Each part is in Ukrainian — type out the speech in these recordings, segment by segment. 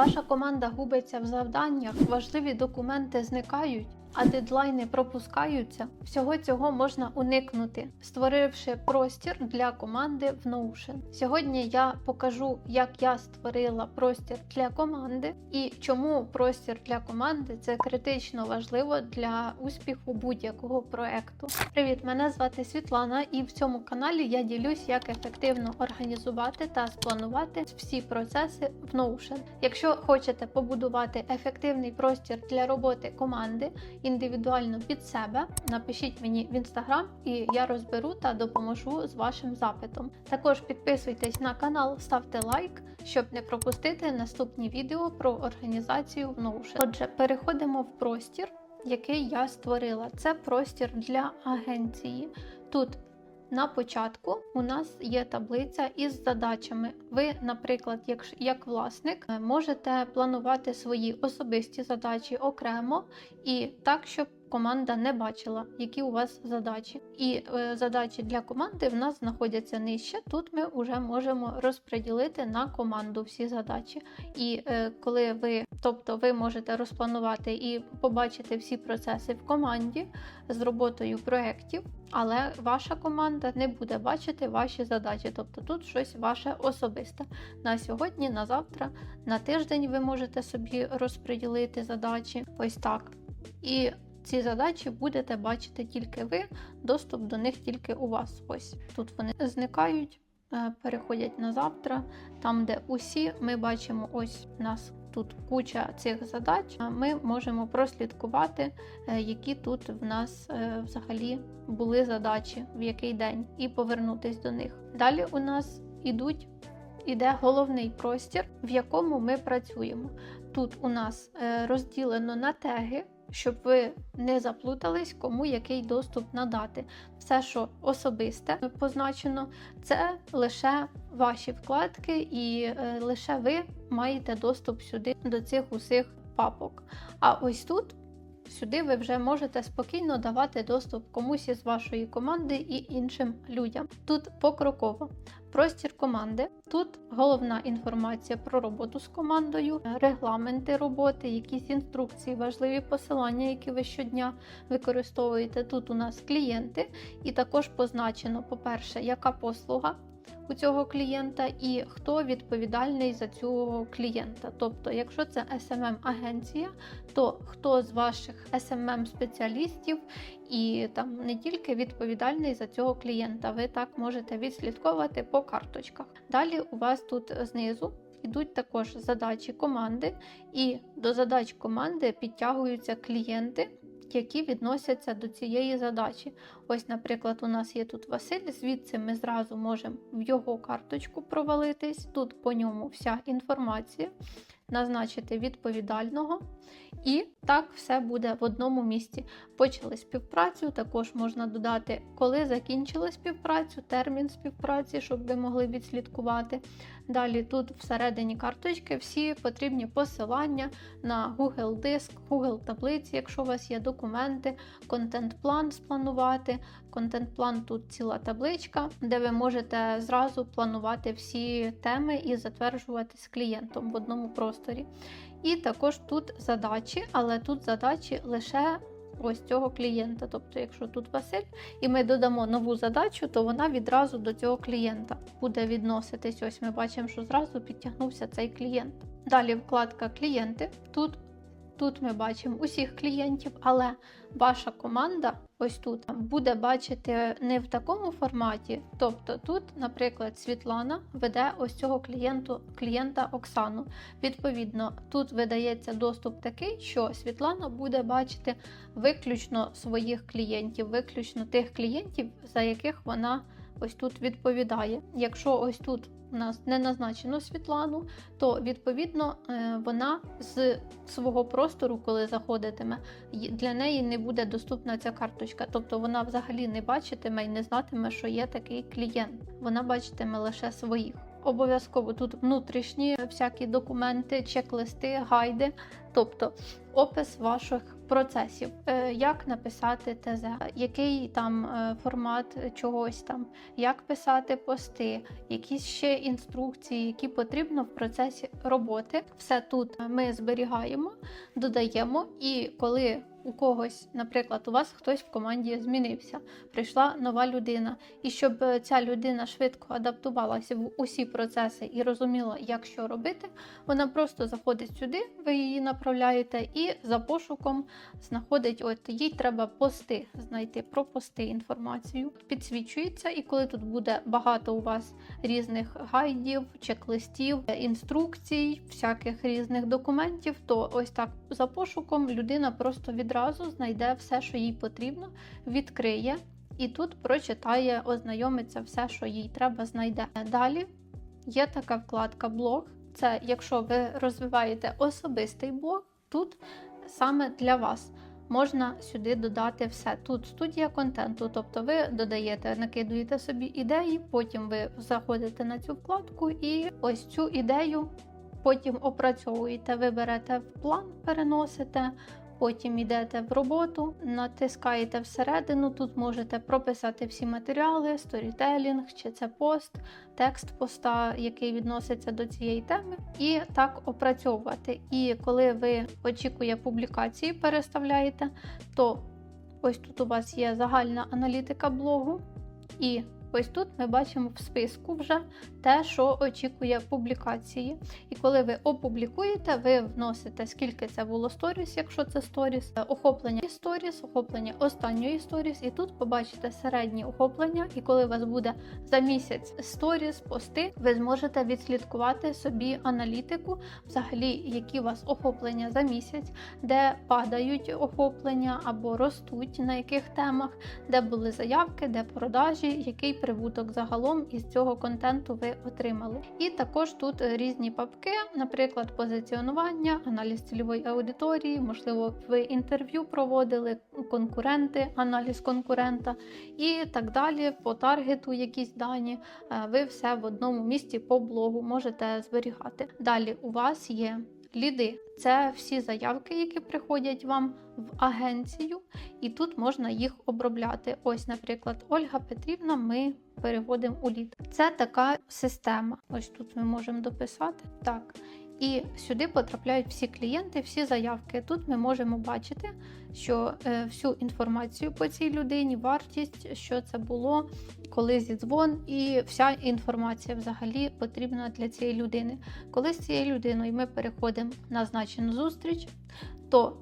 Ваша команда губиться в завданнях, важливі документи зникають, а дедлайни пропускаються. Всього цього можна уникнути, створивши простір для команди в Notion. Сьогодні я покажу, як я створила простір для команди і чому простір для команди це критично важливо для успіху будь-якого проекту. Привіт, мене звати Світлана, і в цьому каналі я ділюсь, як ефективно організувати та спланувати всі процеси в Notion. Якщо хочете побудувати ефективний простір для роботи команди індивідуально під себе, напишіть мені в інстаграм, і я розберу та допоможу з вашим запитом. Також підписуйтесь на канал, ставте лайк, щоб не пропустити наступні відео про організацію в Notion. Отже, переходимо в простір, який я створила. Це простір для агенції. Тут на початку у нас є таблиця із задачами. Ви, наприклад, як, як власник, е, можете планувати свої особисті задачі окремо і так, щоб команда не бачила, які у вас задачі. І е, задачі для команди в нас знаходяться нижче. Тут ми вже можемо розподілити на команду всі задачі. І е, коли ви, тобто ви можете розпланувати і побачити всі процеси в команді з роботою проєктів, але ваша команда не буде бачити ваші задачі. Тобто тут щось ваше особисте. На сьогодні, на завтра, на тиждень ви можете собі розподілити задачі. Ось так. І ці задачі будете бачити тільки ви, доступ до них тільки у вас. Ось тут вони зникають, е, переходять на завтра. Там, де усі, ми бачимо, ось у нас тут куча цих задач. Ми можемо прослідкувати, е, які тут в нас е, взагалі були задачі, в який день, і повернутись до них. Далі у нас ідуть. Іде головний простір, в якому ми працюємо. Тут у нас розділено на теги, щоб ви не заплутались, кому який доступ надати. Все, що особисте позначено, це лише ваші вкладки, і е, лише ви маєте доступ сюди до цих усіх папок. А ось тут. Сюди ви вже можете спокійно давати доступ комусь із вашої команди і іншим людям. Тут покроково. Простір команди. Тут головна інформація про роботу з командою, регламенти роботи, якісь інструкції, важливі посилання, які ви щодня використовуєте. Тут у нас клієнти, і також позначено, по-перше, яка послуга у цього клієнта і хто відповідальний за цього клієнта. Тобто, якщо це smm агенція то хто з ваших smm спеціалістів і там не тільки відповідальний за цього клієнта, ви так можете відслідковувати по карточках. Далі у вас тут знизу. Йдуть також задачі команди, і до задач команди підтягуються клієнти, які відносяться до цієї задачі. Ось, наприклад, у нас є тут Василь, звідси ми зразу можемо в його карточку провалитись. Тут по ньому вся інформація, назначити відповідального. І так все буде в одному місці. Почали співпрацю, також можна додати, коли закінчили співпрацю, термін співпраці, щоб ви могли відслідкувати. Далі тут всередині карточки всі потрібні посилання на Google Диск, Google таблиці, якщо у вас є документи, контент-план спланувати. Контент-план тут ціла табличка, де ви можете зразу планувати всі теми і затверджувати з клієнтом в одному просторі. І також тут задачі, але тут задачі лише ось цього клієнта. Тобто, якщо тут Василь, і ми додамо нову задачу, то вона відразу до цього клієнта буде відноситись. Ось ми бачимо, що зразу підтягнувся цей клієнт. Далі вкладка клієнти. Тут Тут ми бачимо усіх клієнтів, але ваша команда ось тут буде бачити не в такому форматі. Тобто тут, наприклад, Світлана веде ось цього клієнту, клієнта Оксану. Відповідно, тут видається доступ такий, що Світлана буде бачити виключно своїх клієнтів, виключно тих клієнтів, за яких вона ось тут відповідає. Якщо ось тут у нас не назначено Світлану, то відповідно е, вона з свого простору, коли заходитиме, для неї не буде доступна ця карточка. Тобто вона взагалі не бачитиме і не знатиме, що є такий клієнт. Вона бачитиме лише своїх. Обов'язково тут внутрішні всякі документи, чек-листи, гайди, тобто опис ваших процесів, Е, як написати ТЗ, який там е, формат чогось там, як писати пости, якісь ще інструкції, які потрібно в процесі роботи. Все тут ми зберігаємо, додаємо, і коли у когось, наприклад, у вас хтось в команді змінився, прийшла нова людина, і щоб ця людина швидко адаптувалася в усі процеси і розуміла, як що робити, вона просто заходить сюди, ви її направляєте, і за пошуком знаходить, от їй треба пости знайти про пости інформацію. Підсвічується, і коли тут буде багато у вас різних гайдів, чек-листів, інструкцій, всяких різних документів, то ось так за пошуком людина просто відразу знайде все, що їй потрібно, відкриє. І тут прочитає, ознайомиться все, що їй треба, знайде. Далі є така вкладка блог. Це якщо ви розвиваєте особистий блог, тут саме для вас можна сюди додати все. Тут студія контенту, тобто ви додаєте, накидуєте собі ідеї, потім ви заходите на цю вкладку і ось цю ідею потім опрацьовуєте. Ви берете в план, переносите. Потім йдете в роботу, натискаєте всередину. Тут можете прописати всі матеріали, сторітелінг, чи це пост, текст поста, який відноситься до цієї теми, і так опрацьовувати. І коли ви очікує публікації, переставляєте, то ось тут у вас є загальна аналітика блогу. І ось тут ми бачимо в списку вже те, що очікує публікації. І коли ви опублікуєте, ви вносите, скільки це було сторіс, якщо це сторіс, охоплення сторіс, охоплення останньої сторіс, і тут побачите середнє охоплення. І коли у вас буде за місяць сторіс, пости, ви зможете відслідкувати собі аналітику, взагалі, які у вас охоплення за місяць, де падають охоплення або ростуть, на яких темах, де були заявки, де продажі, який прибуток загалом із цього контенту ви отримали. І також тут е, різні папки, наприклад, позиціонування, аналіз цільової аудиторії, можливо, ви інтерв'ю проводили, конкуренти, аналіз конкурента і так далі. По таргету якісь дані. Е, Ви все в одному місці по блогу можете зберігати. Далі у вас є. Ліди це всі заявки, які приходять вам в агенцію, і тут можна їх обробляти. Ось, наприклад, Ольга Петрівна, ми переводимо у лід. Це така система. Ось тут ми можемо дописати. Так. І сюди потрапляють всі клієнти, всі заявки. Тут ми можемо бачити, що е, всю інформацію по цій людині, вартість, що це було, коли зідзвон, і вся інформація взагалі потрібна для цієї людини. Коли з цією людиною ми переходимо на значену зустріч, то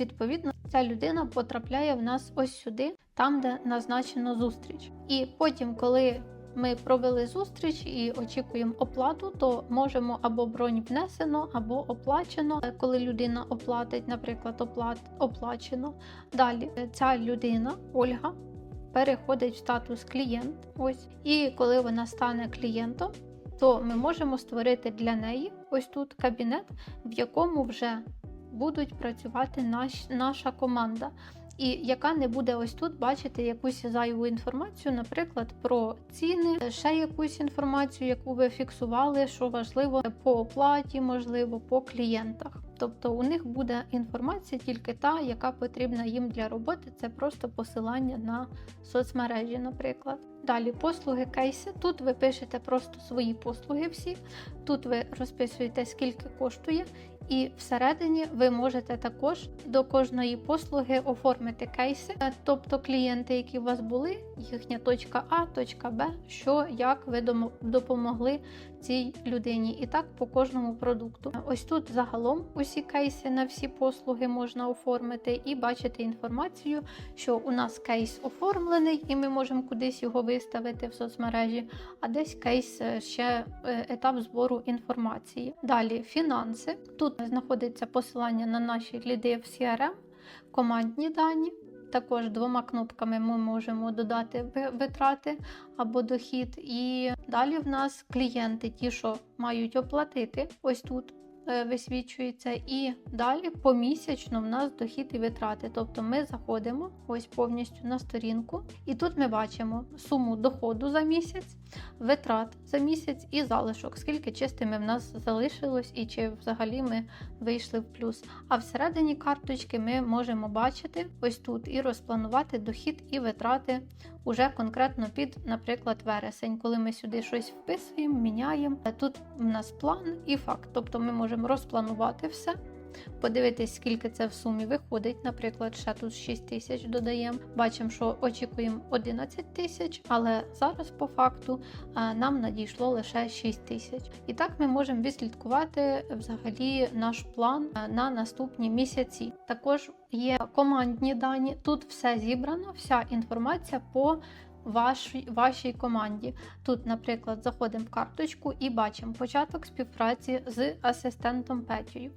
відповідно ця людина потрапляє в нас ось сюди, там, де назначено зустріч. І потім, коли ми провели зустріч і очікуємо оплату, то можемо або бронь внесено, або оплачено. Коли людина оплатить, наприклад, оплат оплачено. Далі е, ця людина, Ольга, переходить в статус клієнт. Ось, і коли вона стане клієнтом, то ми можемо створити для неї ось тут кабінет, в якому вже будуть працювати наш, наша команда і яка не буде ось тут бачити якусь зайву інформацію, наприклад, про ціни, ще якусь інформацію, яку ви фіксували, що важливо по оплаті, можливо, по клієнтах. Тобто у них буде інформація тільки та, яка потрібна їм для роботи. Це просто посилання на соцмережі, наприклад. Далі послуги кейси. Тут ви пишете просто свої послуги всі. Тут ви розписуєте, скільки коштує, і всередині ви можете також до кожної послуги оформити кейси, Е, тобто клієнти, які у вас були, їхня точка А, точка Б, що як ви допомогли цій людині. І так по кожному продукту. Ось тут загалом усі кейси на всі послуги можна оформити і бачити інформацію, що у нас кейс оформлений, і ми можемо кудись його виставити в соцмережі, а десь кейс е, ще е, етап збору інформації. Далі фінанси. Тут знаходиться посилання на наші ліди в CRM, командні дані. Також двома кнопками ми можемо додати витрати або дохід. І далі в нас клієнти, ті, що мають оплатити, ось тут висвічується. І далі помісячно в нас дохід і витрати. Тобто ми заходимо ось повністю на сторінку, і тут ми бачимо суму доходу за місяць. витрат за місяць і залишок, скільки чистими в нас залишилось, і чи взагалі ми вийшли в плюс. А всередині карточки ми можемо бачити ось тут і розпланувати дохід і витрати уже конкретно під, наприклад, вересень, коли ми сюди щось вписуємо, міняємо. Тут у нас план і факт, тобто ми можемо розпланувати все. Подивитись, скільки це в сумі виходить. Наприклад, ще тут 6 тисяч додаємо. Бачимо, що очікуємо 11 тисяч, але зараз по факту нам надійшло лише 6 тисяч. І так ми можемо відслідкувати взагалі наш план на наступні місяці. Також є командні дані. Тут все зібрано, вся інформація по вашій, вашій команді. Тут, наприклад, заходимо в карточку і бачимо початок співпраці з асистентом Петєю,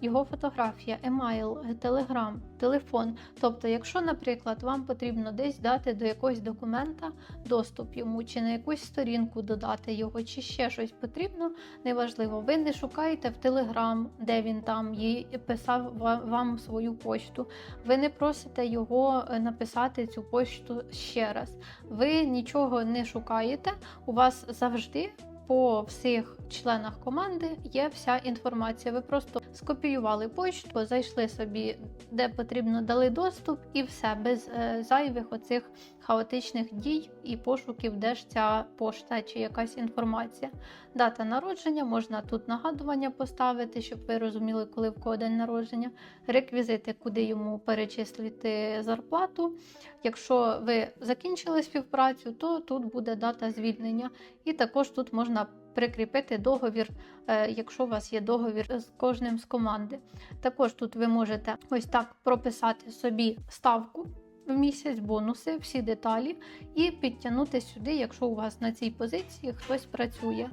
його фотографія, емайл, телеграм, телефон. Тобто, якщо, наприклад, вам потрібно десь дати до якогось документа доступ йому, чи на якусь сторінку додати його, чи ще щось потрібно, неважливо. Ви не шукаєте в телеграм, де він там і писав вам свою почту. Ви не просите його е, написати цю почту ще раз ви нічого не шукаєте, у вас завжди по всіх членах команди є вся інформація. Ви просто скопіювали почту, зайшли собі, де потрібно, дали доступ, і все без е, зайвих оцих хаотичних дій і пошуків, де ж ця пошта чи якась інформація. Дата народження, можна тут нагадування поставити, щоб ви розуміли, коли в кого день народження, реквізити, куди йому перечислити зарплату. Якщо ви закінчили співпрацю, то тут буде дата звільнення, і також тут можна прикріпити договір, е, якщо у вас є договір з кожним з команди. Також тут ви можете ось так прописати собі ставку. В місяць бонуси, всі деталі, і підтягнути сюди, якщо у вас на цій позиції хтось працює.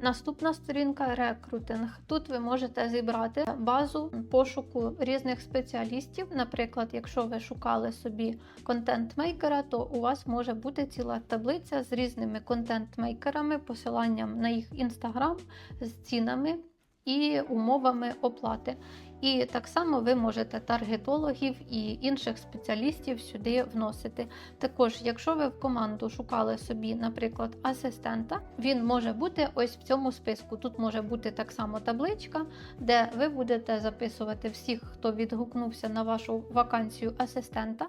Наступна сторінка рекрутинг. Тут ви можете зібрати базу пошуку різних спеціалістів. Наприклад, якщо ви шукали собі контент-мейкера, то у вас може бути ціла таблиця з різними контент-мейкерами, посиланням на їх інстаграм з цінами і умовами оплати. І так само ви можете таргетологів і інших спеціалістів сюди вносити. Також, якщо ви в команду шукали собі, наприклад, асистента, він може бути ось в цьому списку. Тут може бути так само табличка, де ви будете записувати всіх, хто відгукнувся на вашу вакансію асистента.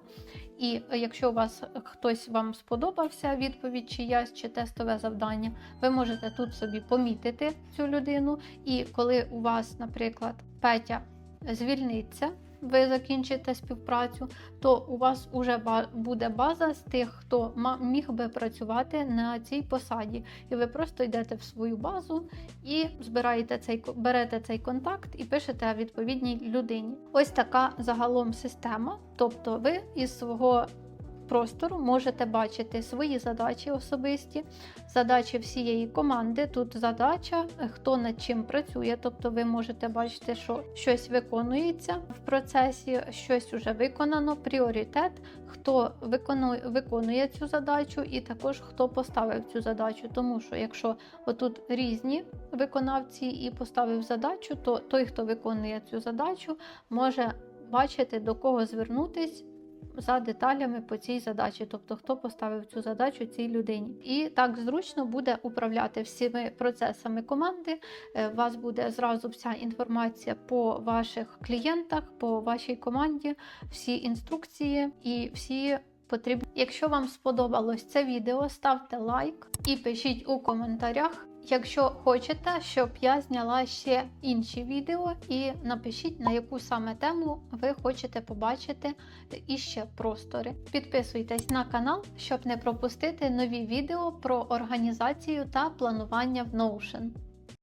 І якщо у вас хтось вам сподобався, відповідь чиясь чи тестове завдання, ви можете тут собі помітити цю людину. І коли у вас, наприклад, Петя звільниться, ви закінчите співпрацю, то у вас вже буде база з тих, хто міг би працювати на цій посаді. І ви просто йдете в свою базу і збираєте цей берете цей контакт і пишете відповідній людині. Ось така загалом система. Тобто, ви із свого простору можете бачити свої задачі особисті, задачі всієї команди. Тут задача, хто над чим працює, тобто ви можете бачити, що щось виконується в процесі, щось вже виконано, пріоритет, хто виконує цю задачу, і також хто поставив цю задачу. Тому що якщо отут різні виконавці і поставив задачу, то той, хто виконує цю задачу, може бачити до кого звернутись за деталями по цій задачі, тобто хто поставив цю задачу цій людині. І так зручно буде управляти всіми процесами команди. Е, У вас буде зразу вся інформація по ваших клієнтах, по вашій команді, всі інструкції і всі. Потрібно. Якщо вам сподобалось це відео, ставте лайк і пишіть у коментарях, Якщо хочете, щоб я зняла ще інші відео, і напишіть, на яку саме тему ви хочете побачити іще простори. Підписуйтесь на канал, щоб не пропустити нові відео про організацію та планування в Notion.